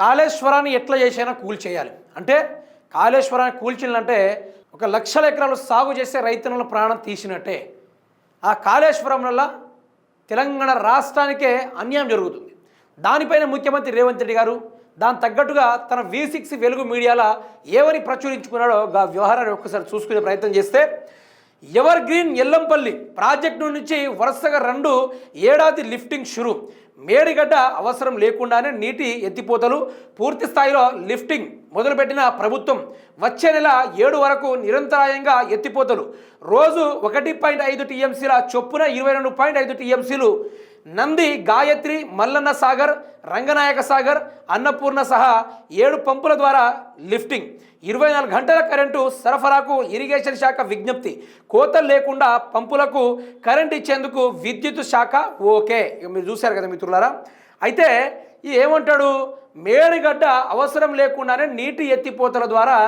కాళేశ్వరాన్ని ఎట్లా చేసైనా కూల్చేయాలి అంటే కాళేశ్వరాన్ని కూల్చిందంటే ఒక లక్షల ఎకరాలు సాగు చేసే రైతులను ప్రాణం తీసినట్టే. ఆ కాళేశ్వరం వల్ల తెలంగాణ రాష్ట్రానికే అన్యాయం జరుగుతుంది. దానిపైన ముఖ్యమంత్రి రేవంత్ రెడ్డి గారు దాని తగ్గట్టుగా తన వి సిక్స్ వెలుగు మీడియాలో ఏవని ప్రచురించుకున్నాడో ఆ వ్యవహారాన్ని ఒక్కసారి చూసుకునే ప్రయత్నం చేస్తే ఎవర్ గ్రీన్ ఎల్లంపల్లి ప్రాజెక్టు నుంచి వరుసగా రెండు ఏడాది లిఫ్టింగ్ షురు. మేడిగడ్డ అవసరం లేకుండానే నీటి ఎత్తిపోతలు పూర్తి స్థాయిలో లిఫ్టింగ్ మొదలుపెట్టిన ప్రభుత్వం వచ్చే నెల ఏడు వరకు నిరంతరాయంగా ఎత్తిపోతలు. రోజు ఒకటి పాయింట్ ఐదు టీఎంసీల చొప్పున ఇరవై రెండు పాయింట్ ఐదు టీఎంసీలు నంది గాయత్రి మల్లన్న సాగర్ రంగనాయక సాగర్ అన్నపూర్ణ సహా ఏడు పంపుల ద్వారా లిఫ్టింగ్. ఇరవై నాలుగు గంటల కరెంటు సరఫరాకు ఇరిగేషన్ శాఖ విజ్ఞప్తి. కోతలు లేకుండా పంపులకు కరెంట్ ఇచ్చేందుకు విద్యుత్ శాఖ ఓకే. మీరు చూశారు కదా మిత్రులారా? అయితే ఏమంటాడు? మేడిగడ్డ అవసరం లేకుండానే నీటి ఎత్తిపోతల ద్వారా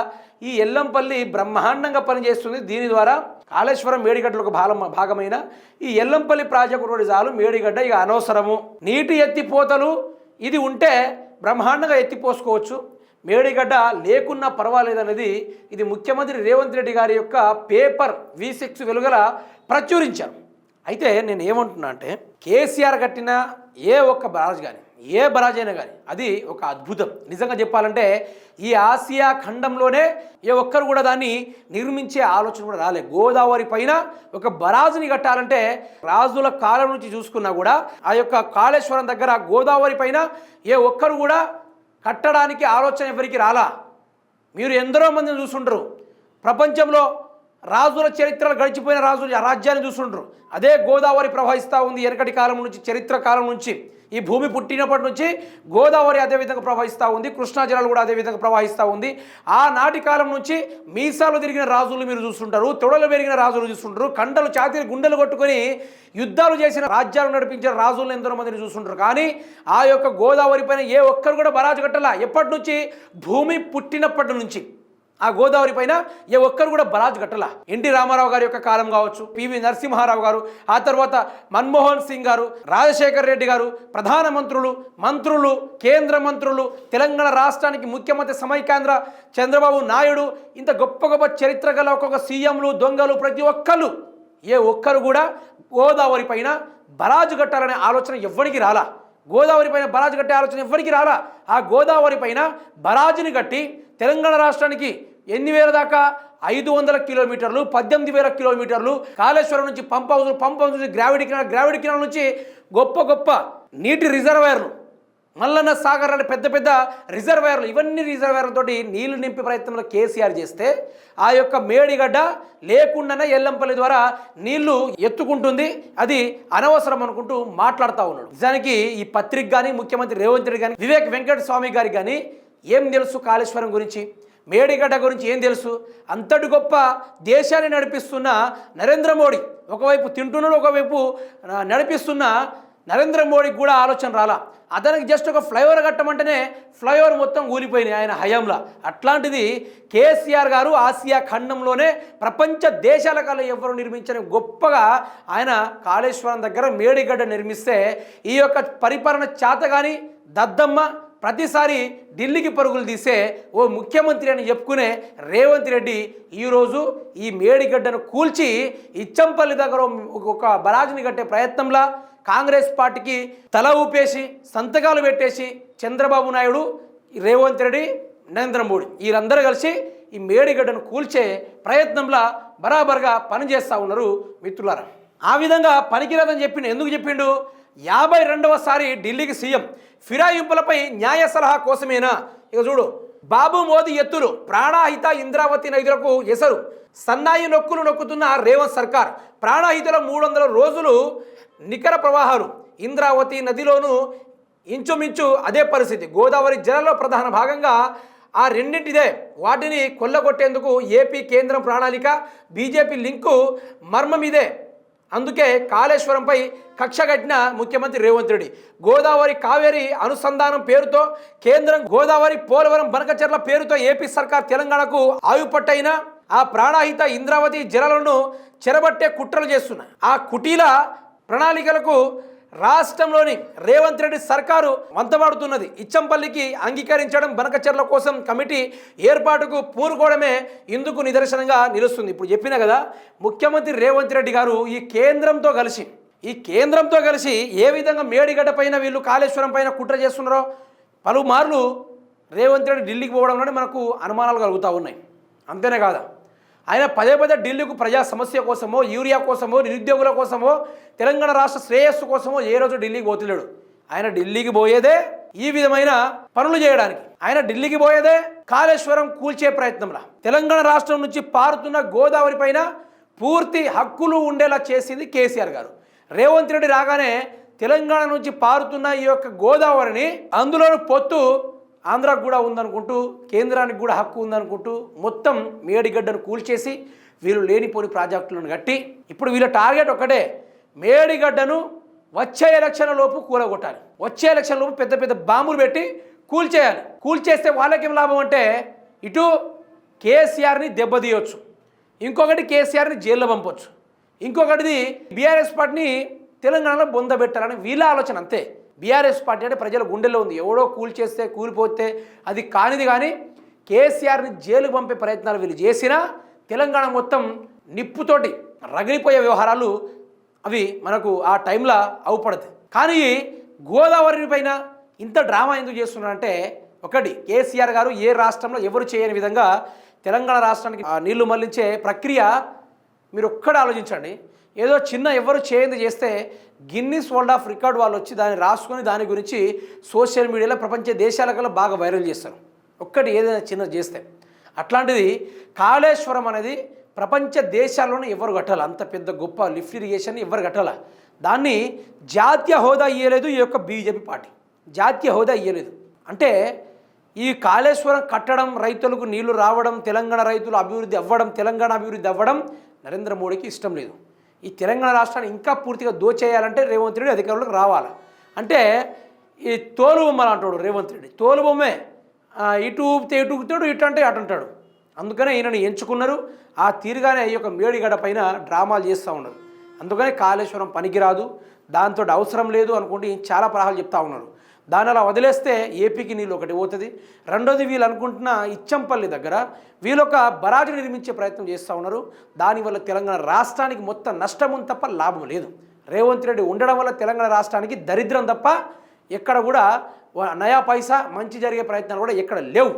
ఈ ఎల్లంపల్లి బ్రహ్మాండంగా పనిచేస్తుంది. దీని ద్వారా కాళేశ్వరం మేడిగడ్డలకు ఒక భాగం భాగమైన ఈ ఎల్లంపల్లి ప్రాజెక్టు రోడ్డు చాలు మేడిగడ్డ ఇక అనవసరము. నీటి ఎత్తిపోతలు ఇది ఉంటే బ్రహ్మాండంగా ఎత్తిపోసుకోవచ్చు. మేడిగడ్డ లేకున్నా పర్వాలేదనేది ఇది ముఖ్యమంత్రి రేవంత్ రెడ్డి గారి యొక్క పేపర్ వి సిక్స్ వెలుగల ప్రచురించారు. అయితే నేను ఏమంటున్నా అంటే కేసీఆర్ కట్టిన ఏ ఒక్క బ్రాజ్ కానీ ఏ బరాజ్ అయినా కానీ అది ఒక అద్భుతం. నిజంగా చెప్పాలంటే ఈ ఆసియా ఖండంలోనే ఏ ఒక్కరు కూడా దాన్ని నిర్మించే ఆలోచన కూడా రాలే. గోదావరి పైన ఒక బరాజుని కట్టాలంటే రాజుల కాలం నుంచి చూసుకున్నా కూడా ఆ యొక్క కాళేశ్వరం దగ్గర గోదావరి పైన ఏ ఒక్కరు కూడా కట్టడానికి ఆలోచన ఎవరికి రాలా? మీరు ఎందరో మందిని చూసుంటారు ప్రపంచంలో రాజుల చరిత్రలు గడిచిపోయిన రాజులు రాజ్యాన్ని చూసుండ్రు అదే గోదావరి ప్రవహిస్తూ ఉంది వెనకటి కాలం నుంచి చరిత్ర కాలం నుంచి. ఈ భూమి పుట్టినప్పటి నుంచి గోదావరి అదే విధంగా ప్రవహిస్తూ ఉంది కృష్ణా జలాలు కూడా అదే విధంగా ప్రవహిస్తూ ఉంది. ఆనాటి కాలం నుంచి మీసాలు తిరిగిన రాజులు మీరు చూస్తుంటారు తొడలు పెరిగిన రాజులు చూస్తుంటారు కండలు ఛాతీలు గుండెలు కొట్టుకొని యుద్ధాలు చేసిన రాజ్యాలు నడిపించిన రాజులను ఎందరో మందిని చూస్తుంటారు. కానీ ఆ యొక్క గోదావరి పైన ఏ ఒక్కరు కూడా బరాజు కట్టాల. ఎప్పటి నుంచి? భూమి పుట్టినప్పటి నుంచి. ఆ గోదావరి పైన ఏ ఒక్కరు కూడా బరాజు కట్టలా. ఎన్టీ రామారావు గారి యొక్క కాలం కావచ్చు పివి నరసింహారావు గారు ఆ తర్వాత మన్మోహన్ సింగ్ గారు రాజశేఖర్ రెడ్డి గారు ప్రధానమంత్రులు మంత్రులు కేంద్ర మంత్రులు తెలంగాణ రాష్ట్రానికి ముఖ్యమంత్రి సమైకేంద్ర చంద్రబాబు నాయుడు ఇంత గొప్ప గొప్ప చరిత్ర గల ఒక్కొక్క సీఎంలు దొంగలు ప్రతి ఒక్కరు ఏ ఒక్కరు కూడా గోదావరి పైన బరాజు కట్టాలనే ఆలోచన ఎవ్వరికి రాలా. గోదావరి పైన బరాజు కట్టే ఆలోచన ఎవ్వరికి రాలా. ఆ గోదావరి పైన బరాజుని కట్టి తెలంగాణ రాష్ట్రానికి ఎన్ని వేల దాకా ఐదు వందల కిలోమీటర్లు పద్దెనిమిది వేల కిలోమీటర్లు కాళేశ్వరం నుంచి పంప్ హౌస్ పంప్ హౌస్ నుంచి గ్రావిటీ కెనాల్ గ్రావిటీ కెనాల్ నుంచి గొప్ప గొప్ప నీటి రిజర్వాయర్లు మల్లన్న సాగర్ లాంటి పెద్ద పెద్ద రిజర్వాయర్లు ఇవన్నీ రిజర్వాయర్లతో నీళ్ళు నింపే ప్రయత్నంలో కేసీఆర్ చేస్తే ఆ యొక్క మేడిగడ్డ లేకుండానే ఎల్లంపల్లి ద్వారా నీళ్ళు ఎత్తుకుంటుంది. అది అనవసరం అనుకుంటూ మాట్లాడుతూ ఉన్నాడు. నిజానికి ఈ పత్రిక కానీ ముఖ్యమంత్రి రేవంత్ రెడ్డి కానీ వివేక్ వెంకట స్వామి గారికి కానీ ఏం తెలుసు కాళేశ్వరం గురించి? మేడిగడ్డ గురించి ఏం తెలుసు? అంతటి గొప్ప దేశాన్ని నడిపిస్తున్న నరేంద్ర మోడీ ఒకవైపు తింటున్నాడు ఒకవైపు నడిపిస్తున్న నరేంద్ర మోడీకి కూడా ఆలోచన రాలా. అతనికి జస్ట్ ఒక ఫ్లైఓవర్ కట్టమంటేనే ఫ్లైఓవర్ మొత్తం ఊలిపోయినాయి ఆయన హయాంలో. అట్లాంటిది కేసీఆర్ గారు ఆసియా ఖండంలోనే ప్రపంచ దేశాల కల్లా ఎవరు నిర్మించని గొప్పగా ఆయన కాళేశ్వరం దగ్గర మేడిగడ్డ నిర్మిస్తే ఈ యొక్క పరిపాలన చేత కానీ దద్దమ్మ ప్రతిసారి ఢిల్లీకి పరుగులు తీసే ఓ ముఖ్యమంత్రి అని చెప్పుకునే రేవంత్ రెడ్డి ఈరోజు ఈ మేడిగడ్డను కూల్చి ఇచ్చంపల్లి దగ్గర ఒక బరాజుని కట్టే ప్రయత్నంలా కాంగ్రెస్ పార్టీకి తల ఊపేసి సంతకాలు పెట్టేసి చంద్రబాబు నాయుడు రేవంత్ రెడ్డి నరేంద్ర మోడీ వీరందరూ కలిసి ఈ మేడిగడ్డను కూల్చే ప్రయత్నంలా బరాబర్గా పనిచేస్తూ ఉన్నారు మిత్రులారా. ఆ విధంగా పనికిరాదని చెప్పిండు ఎందుకు చెప్పిండు? యాభై రెండవసారి ఢిల్లీకి సీఎం. ఫిరాయింపులపై న్యాయ సలహా కోసమేనా? ఇక చూడు బాబు మోదీ ఎత్తులు ప్రాణాహిత ఇంద్రావతి నదులకు ఎసరు. సన్నాయి నొక్కులు నొక్కుతున్న రేవంత్ సర్కార్ ప్రాణాహితల మూడు వందల రోజులు నికర ప్రవాహాలు. ఇంద్రావతి నదిలోనూ ఇంచుమించు అదే పరిస్థితి. గోదావరి జలలో ప్రధాన భాగంగా ఆ రెండింటిదే. వాటిని కొల్లగొట్టేందుకు ఏపీ కేంద్రం ప్రణాళిక బీజేపీ లింకు మర్మం ఇదే. అందుకే కాళేశ్వరంపై కక్ష కట్టిన ముఖ్యమంత్రి రేవంత్ రెడ్డి. గోదావరి కావేరి అనుసంధానం పేరుతో కేంద్రం గోదావరి పోలవరం బనకచెర్ల పేరుతో ఏపీ సర్కార్ తెలంగాణకు ఆయుపట్టైన ఆ ప్రాణాహిత ఇంద్రావతి జలాలను చెరబట్టే కుట్రలు చేస్తున్నాయి. ఆ కుటీల ప్రణాళికలకు రాష్ట్రంలోని రేవంత్ రెడ్డి సర్కారు వంతమాడుతున్నది. ఇచ్చంపల్లికి అంగీకరించడం బనకచర్ల కోసం కమిటీ ఏర్పాటుకు పూరుకోవడమే ఇందుకు నిదర్శనంగా నిలుస్తుంది. ఇప్పుడు చెప్పిన కదా ముఖ్యమంత్రి రేవంత్ రెడ్డి గారు ఈ కేంద్రంతో కలిసి ఈ కేంద్రంతో కలిసి ఏ విధంగా మేడిగడ్డ పైన వీళ్ళు కాళేశ్వరం పైన కుట్ర చేస్తున్నారో పలుమార్లు రేవంత్ రెడ్డి ఢిల్లీకి పోవడంలోనే మనకు అనుమానాలు కలుగుతూ ఉన్నాయి. అంతేనే కాదా? ఆయన పదే పదే ఢిల్లీకు ప్రజా సమస్య కోసమో యూరియా కోసమో నిరుద్యోగుల కోసమో తెలంగాణ రాష్ట్ర శ్రేయస్సు కోసమో ఏ రోజు ఢిల్లీకి పోతున్నాడు ఆయన ఢిల్లీకి పోయేదే ఈ విధమైన పనులు చేయడానికి. ఆయన ఢిల్లీకి పోయేదే కాళేశ్వరం కూల్చే ప్రయత్నంలా. తెలంగాణ రాష్ట్రం నుంచి పారుతున్న గోదావరి పైన పూర్తి హక్కులు ఉండేలా చేసింది కేసీఆర్ గారు. రేవంత్ రెడ్డి రాగానే తెలంగాణ నుంచి పారుతున్న ఈ యొక్క గోదావరిని అందులో పొత్తు ఆంధ్రాకు కూడా ఉందనుకుంటూ కేంద్రానికి కూడా హక్కు ఉందనుకుంటూ మొత్తం మేడిగడ్డను కూల్చేసి వీళ్ళు లేనిపోని ప్రాజెక్టులను కట్టి ఇప్పుడు వీళ్ళ టార్గెట్ ఒకటే మేడిగడ్డను వచ్చే ఎలక్షన్ లోపు కూలగొట్టాలి. వచ్చే ఎలక్షన్ లోపు పెద్ద పెద్ద బాంబులు పెట్టి కూల్చేయాలి. కూల్చేస్తే వాళ్ళకేం లాభం అంటే ఇటు కేసీఆర్ని దెబ్బతీయొచ్చు. ఇంకొకటి కేసీఆర్ని జైల్లో పంపొచ్చు. ఇంకొకటిది బీఆర్ఎస్ పార్టీని తెలంగాణలో బొందబెట్టాలని వీళ్ళ ఆలోచన అంతే. బీఆర్ఎస్ పార్టీ అంటే ప్రజల గుండెల్లో ఉంది. ఎవడో కూల్చేస్తే కూలిపోతే అది కానిది కానీ కేసీఆర్ని జైలుకు పంపే ప్రయత్నాలు వీళ్ళు చేసినా తెలంగాణ మొత్తం నిప్పుతోటి రగిలిపోయే వ్యవహారాలు అవి మనకు ఆ టైంలో అవుపడతాయి. కానీ గోదావరి పైన ఇంత డ్రామా ఎందుకు చేస్తున్నారంటే ఒకటి కేసీఆర్ గారు ఏ రాష్ట్రంలో ఎవరు చేయని విధంగా తెలంగాణ రాష్ట్రానికి నీళ్ళు మళ్ళించే ప్రక్రియ మీరు ఒక్కడ ఆలోచించండి. ఏదో చిన్న ఎవరు చేయింది చేస్తే గిన్నిస్ వరల్డ్ ఆఫ్ రికార్డ్ వాళ్ళు వచ్చి దాన్ని రాసుకొని దాని గురించి సోషల్ మీడియాలో ప్రపంచ దేశాలకల్లా బాగా వైరల్ చేస్తారు. ఒక్కటి ఏదైనా చిన్న చేస్తే. అట్లాంటిది కాళేశ్వరం అనేది ప్రపంచ దేశాల్లోనే ఎవరు కట్టాలి? అంత పెద్ద గొప్ప లిఫ్ట్ ఇరిగేషన్ ఎవరు కట్టాలా? దాన్ని జాతీయ హోదా ఇయ్యలేదు ఈ యొక్క బీజేపీ పార్టీ. జాతీయ హోదా ఇయ్యలేదు. అంటే ఈ కాళేశ్వరం కట్టడం రైతులకు నీళ్ళు రావడం తెలంగాణ రైతులు అభివృద్ధి అవ్వడం తెలంగాణ అభివృద్ధి అవ్వడం నరేంద్ర మోడీకి ఇష్టం లేదు. ఈ తెలంగాణ రాష్ట్రాన్ని ఇంకా పూర్తిగా దోచేయాలంటే రేవంత్ రెడ్డి అధికారులకు రావాలి. అంటే ఈ తోలుబొమ్మలు అంటాడు రేవంత్ రెడ్డి. తోలుబొమ్మే ఇటు ఊపితే ఇటు ఊపుతాడు ఇటు అంటే అటు అంటాడు. అందుకనే ఈయనని ఎంచుకున్నారు. ఆ తీరుగానే ఈ యొక్క మేడిగడ పైన డ్రామాలు చేస్తూ ఉన్నారు. అందుకనే కాళేశ్వరం పనికిరాదు. దాంతో అవసరం లేదు అనుకుంటే ఈయన చాలా పలహాలు చెప్తా ఉన్నారు. దాని అలా వదిలేస్తే ఏపీకి నీళ్ళు ఒకటి పోతుంది. రెండోది వీళ్ళు అనుకుంటున్న ఇచ్చంపల్లి దగ్గర వీళ్ళొక బరాజు నిర్మించే ప్రయత్నం చేస్తూ ఉన్నారు. దానివల్ల తెలంగాణ రాష్ట్రానికి మొత్తం నష్టం ఉంది తప్ప లాభం లేదు. రేవంత్ రెడ్డి ఉండడం వల్ల తెలంగాణ రాష్ట్రానికి దరిద్రం తప్ప ఎక్కడ కూడా నయా పైసా మంచి జరిగే ప్రయత్నాలు కూడా ఎక్కడ లేవు.